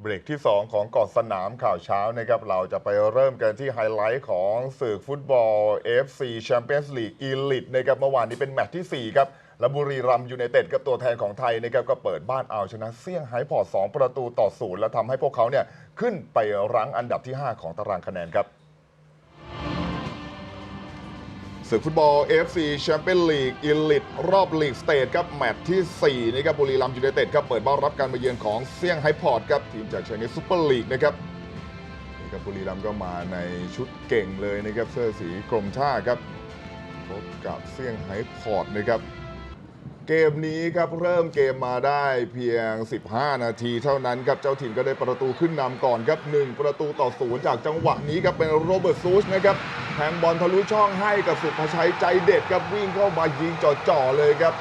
เบรกที่ 2 ของก่อนสนามข่าวเช้านะครับ เราจะไปเริ่มกันที่ไฮไลท์ของศึกฟุตบอล FC Champions League Elite นะครับเมื่อวานนี้เป็นแมตช์ที่ 4 ครับและบุรีรัมยูไนเต็ดกับตัวแทนของไทยนะครับก็เปิดบ้านเอาชนะเซี่ยงไฮ้พอร์ต2ประตูต่อศูนย์และทำให้พวกเขาเนี่ยขึ้นไปรั้งอันดับที่ 5 ของตารางคะแนนครับ ศึกฟุตบอล AFC Champions League Elite รอบลีกสเตทครับแมตช์ที่ 4 นี่ครับบุรีรัมย์ยูไนเต็ดครับเปิดบ้านรับการมาเยือนของเซี่ยงไฮ้พอร์ตครับทีมจากเชนีซูเปอร์ลีกนะครับนี่ครับบุรีรัมย์ก็มาในชุดเก่งเลยนะครับเสื้อสีกรมท่าครับพบกับเซี่ยงไฮ้พอร์ตนะครับ เกมนี้ครับเริ่มเกมมาได้เพียง 15 นาทีเท่านั้นครับเจ้าถิ่นก็ได้ประตูขึ้นนำก่อนครับ 1 ประตูต่อศูนย์จากจังหวะนี้ครับเป็นโรเบิร์ตซูชนะครับแทงบอลทะลุช่องให้กับสุภชัยใจเด็ดครับวิ่งเข้ามายิงจ่อๆเลยครับ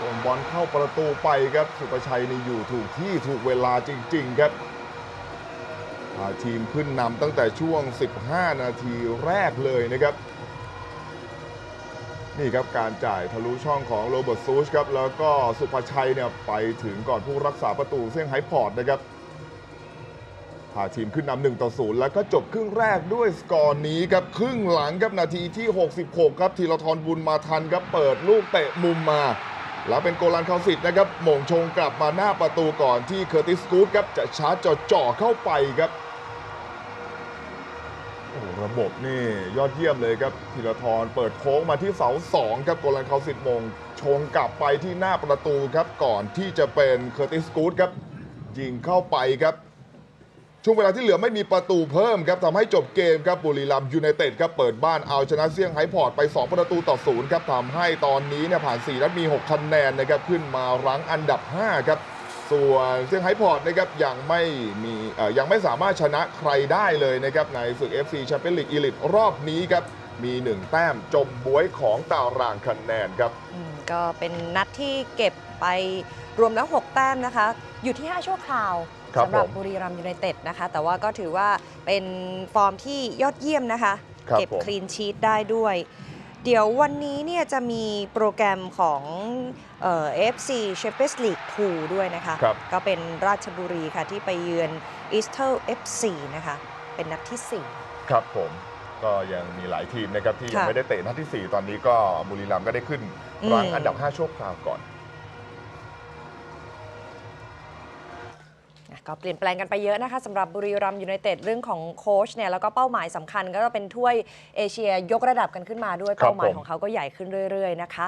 ส่งบอลเข้าประตูไปครับสุภชัยนี่อยู่ถูกที่ถูกเวลาจริง ๆ ครับทีมขึ้นนำตั้งแต่ช่วง 15 นาทีแรกเลยนะครับ นี่ครับการจ่ายทะลุช่องของโรเบิร์ตซูชครับแล้วก็สุภชัยเนี่ยไปถึงก่อนผู้รักษาประตูเซี่ยงไฮ้พอร์ตนะครับพาทีมขึ้นนำหนึ่งต่อศูนย์แล้วก็จบครึ่งแรกด้วยสกอร์นี้ครับครึ่งหลังครับนาทีที่ 66 ครับธีรทรบุญมาทันครับเปิดลูกเตะมุมมา แล้วเป็นโกลันคาสิตนะครับหม่งชงกลับมาหน้าประตูก่อนที่เคอร์ติสกูดครับจะชาร์จจ่อๆเข้าไปครับ โอ้โหระบบนี่ยอดเยี่ยมเลยครับธีรทรเปิดโค้งมาที่เสาสองครับโกลันเขาสิทธิ์มง ชงกลับไปที่หน้าประตูครับก่อนที่จะเป็นเคอร์ติสกูดครับยิงเข้าไปครับ ช่วงเวลาที่เหลือไม่มีประตูเพิ่มครับทำให้จบเกมครับบุรีรัมย์ยูไนเต็ดครับเปิดบ้านเอาชนะเซี่ยงไฮ้พอร์ตไป 2 ประตูต่อศูนย์ครับทำให้ตอนนี้เนี่ยผ่าน4นัดมี 6 คะแนนนะครับขึ้นมารั้งอันดับ 5 ครับ ส่วนเซี่ยงไฮ้พอร์ตนะครับยังไม่มีเอ่อยังไม่สามารถชนะใครได้เลยนะครับในศึก FC Champions League Elite รอบนี้ครับมี 1 แต้มจมบวยของตารางคะแนนครับอืมก็เป็นนัดที่เก็บไปรวมแล้ว 6 แต้มนะคะ อยู่ที่ 5 ชั่วคราวครับสำหรับผมบุรีรัมย์ยูไนเต็ดนะคะ แต่ว่าก็ถือว่าเป็นฟอร์มที่ยอดเยี่ยมนะคะครับเก็บผมคลีนชีตได้ด้วย เดี๋ยววันนี้เนี่ยจะมีโปรแกรมของเอ่อ FC Champions League 2ด้วยนะคะ ครับ ก็เป็นราชบุรีค่ะที่ไปเยือน e a s t e r FC นะคะ เป็นนัดที่4ครับผมก็ยังมีหลายทีมนะครับที่ยังค่ะไม่ได้เตะนัดที่ 4 ตอนนี้ก็บุรีรัมย์ก็ได้ขึ้นรั้งอืม อันดับ 5 ชั่วคราวก่อน ก็เปลี่ยนแปลงกันไปเยอะนะคะสำหรับบุรีรัมย์ยูไนเต็ดเรื่องของโค้ชเนี่ยแล้วก็เป้าหมายสำคัญก็จะเป็นถ้วยเอเชียยกระดับกันขึ้นมาด้วยครับเป้าหมายผมของเขาก็ใหญ่ขึ้นเรื่อย ๆ นะคะ